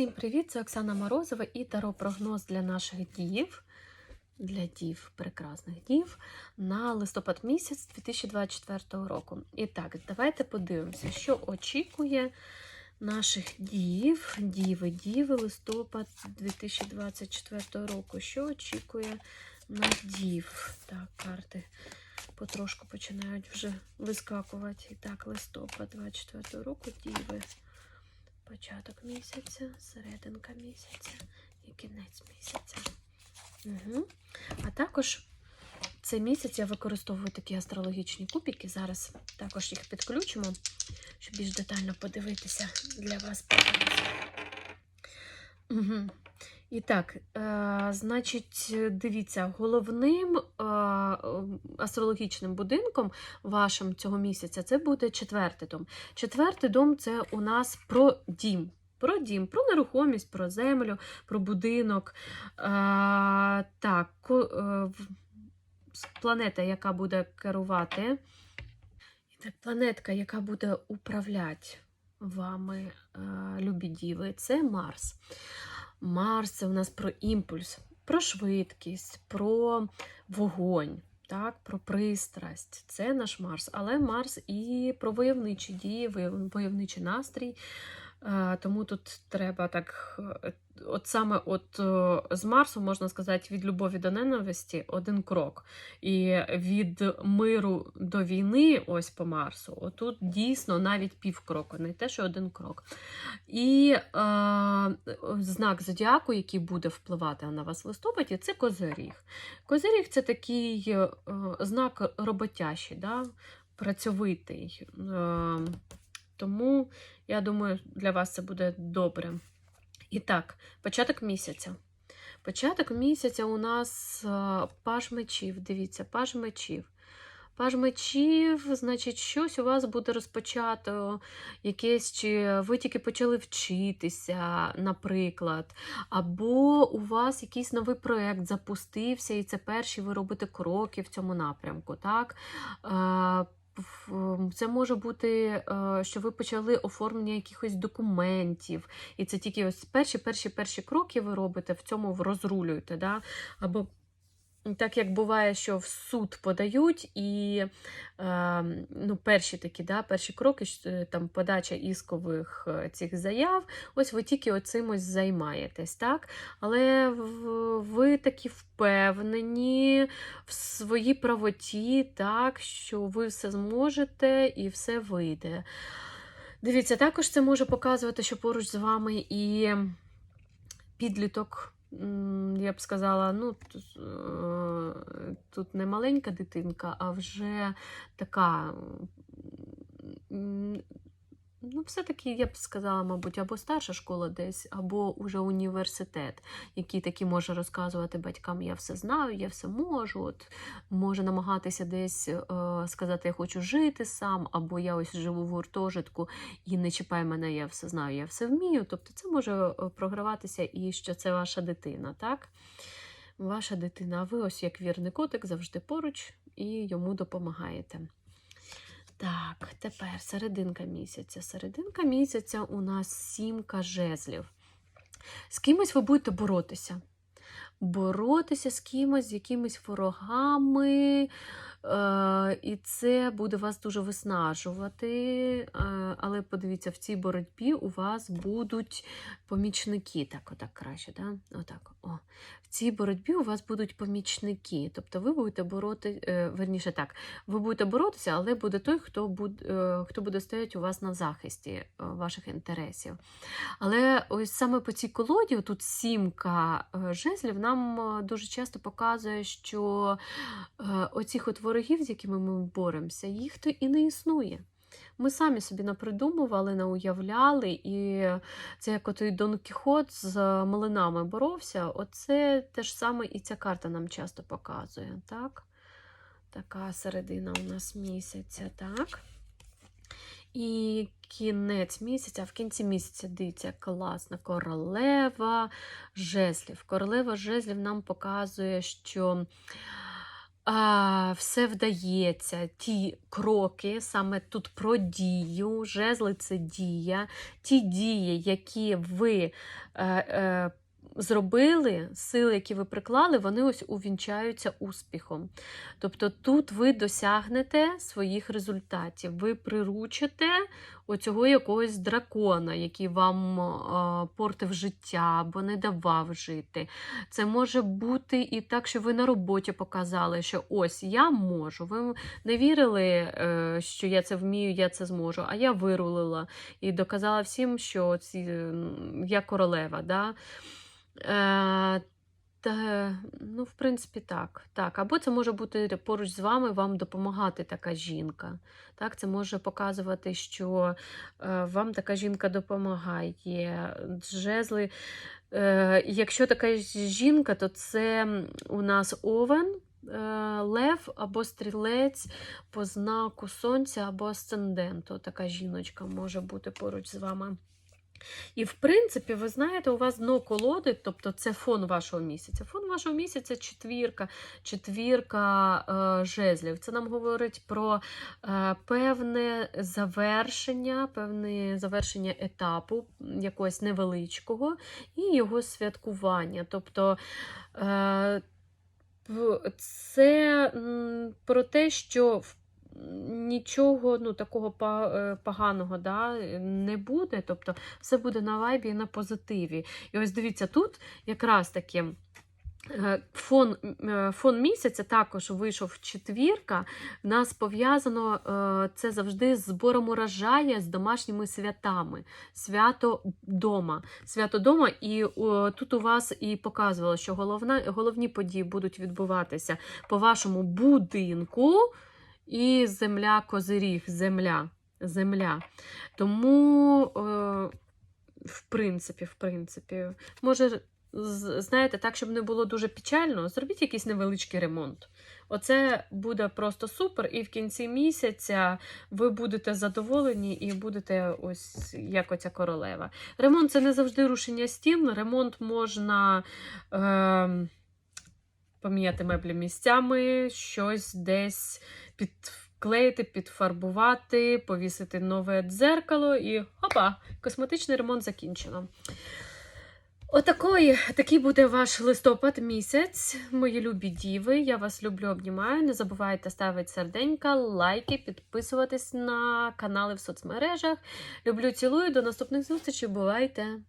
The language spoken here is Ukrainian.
Всім привіт! Це Оксана Морозова і таро-прогноз для наших дів, для дів, прекрасних дів на листопад місяць 2024 року. І так, давайте подивимося, що очікує наших дів, діви, діви, листопад 2024 року. Що очікує на дів? Так, карти потрошку починають вже вискакувати. І так, листопад 2024 року, діви. Початок місяця, серединка місяця і кінець місяця. Угу. А також цей місяць я використовую такі астрологічні кубики. Зараз також їх підключимо, щоб більш детально подивитися для вас. Угу. І так, е, значить, дивіться, головним е, астрологічним будинком вашим цього місяця це буде четвертий дом. Четвертий дом це у нас про дім. Про дім, про нерухомість, про землю, про будинок. Е, так, планета, яка буде керувати. І так, планетка, яка буде управляти вами, любі діви, це Марс. Марс це у нас про імпульс, про швидкість, про вогонь, так, про пристрасть. Це наш Марс. Але Марс і про войовничі дії, войовничий настрій. Тому тут треба так, е, от саме от з Марсу, можна сказати, від любові до ненависті один крок. І від миру до війни, ось по Марсу, отут дійсно навіть півкроку, не те, що один крок. І е, знак зодіаку, який буде впливати на вас в листопаді, це козиріг. Козиріг це такий е, знак роботящий, да? працьовитий. Е, тому я думаю, для вас це буде добре. І так, початок місяця. Початок місяця у нас е, паж мечів. Дивіться, паж мечів. Паж мечів, значить, щось у вас буде розпочато, якесь, чи ви тільки почали вчитися, наприклад, або у вас якийсь новий проєкт запустився, і це перші ви робите кроки в цьому напрямку. так? Це може бути, е, що ви почали оформлення якихось документів, і це тільки ось перші, перші, перші кроки ви робите, в цьому розрулюєте. Да? Або так як буває, що в суд подають, і е, ну, перші такі, да, перші кроки, е, там подача іскових е, цих заяв, ось ви тільки оцим ось займаєтесь, так? Але ви такі впевнені в своїй правоті, так, що ви все зможете і все вийде. Дивіться, також це може показувати, що поруч з вами і підліток. Я б сказала, ну е, тут не маленька дитинка, а вже така. Ну, все-таки, я б сказала, мабуть, або старша школа десь, або уже університет, який таки може розказувати батькам, я все знаю, я все можу. От, може намагатися десь е, сказати, я хочу жити сам, або я ось живу в гуртожитку і не чіпай мене, я все знаю, я все вмію. Тобто це може е, програватися і що це ваша дитина, так? Ваша дитина, а ви ось як вірний котик завжди поруч і йому допомагаєте. Так, тепер серединка місяця. Серединка місяця у нас сімка жезлів. З кимось ви будете боротися. Боротися з кимось, з якимись ворогами, е, і це буде вас дуже виснажувати. Е, але подивіться, в цій боротьбі у вас будуть помічники. Так, отак краще, да? Отак. О. В цій боротьбі у вас будуть помічники. Тобто ви будете бороти, е, верніше так, ви будете боротися, але буде той, хто буде, хто буде стояти у вас на захисті ваших інтересів. Але ось саме по цій колоді, тут сімка жезлів, нам е, дуже часто показує, що е, оцих от ворогів, з якими ми боремося, їх то і не існує. Ми самі собі напридумували, науявляли, і це як отой Дон Кіхот з млинами боровся. Оце те ж саме і ця карта нам часто показує. Так? Така середина у нас місяця, так? І кінець місяця, в кінці місяця дивіться, класна королева жезлів. Королева жезлів нам показує, що а, все вдається, ті кроки, саме тут про дію, жезли це дія, ті дії, які ви е, е, зробили, сили, які ви приклали, вони ось увінчаються успіхом. Тобто тут ви досягнете своїх результатів, ви приручите оцього якогось дракона, який вам портив життя або не давав жити. Це може бути і так, що ви на роботі показали, що ось я можу. Ви не вірили, е, що я це вмію, я це зможу, а я вирулила і доказала всім, що ці, я королева. Да? Е, та, ну, в принципі, так. так. Або це може бути поруч з вами, вам допомагати така жінка. Так, Це може показувати, що е, вам така жінка допомагає. Жезли. Е, якщо така жінка, то це у нас овен. е, Лев або стрілець по знаку сонця або асценденту. Така жіночка може бути поруч з вами. І, в принципі, ви знаєте, у вас дно колоди, тобто це фон вашого місяця. Фон вашого місяця четвірка, четвірка е, жезлів. Це нам говорить про е, певне завершення, певне завершення етапу якогось невеличкого і його святкування. Тобто е, це про те, що в Нічого ну, такого е, поганого да, не буде, тобто все буде на вайбі і на позитиві. І ось дивіться, тут якраз таки е, фон, е, фон місяця також вийшов четвірка. В нас пов'язано це завжди з збором урожаю, з домашніми святами. Свято дома. Свято дома, і тут у вас і показувало, що головна, головні події будуть відбуватися по вашому будинку. І земля козиріг, земля. земля. Тому, е, в принципі, в принципі, може, знаєте, так, щоб не було дуже печально, зробіть якийсь невеличкий ремонт. Оце буде просто супер, і в кінці місяця ви будете задоволені і будете ось як оця королева. Ремонт це не завжди рушення стін. Ремонт можна. Е, Поміняти меблі місцями, щось десь підклеїти, підфарбувати, повісити нове дзеркало і хопа, косметичний ремонт закінчено. Отакий такий буде ваш листопад місяць, мої любі діви. Я вас люблю, обнімаю. Не забувайте ставити серденька, лайки, підписуватись на канали в соцмережах. Люблю, цілую. До наступних зустрічей. Бувайте!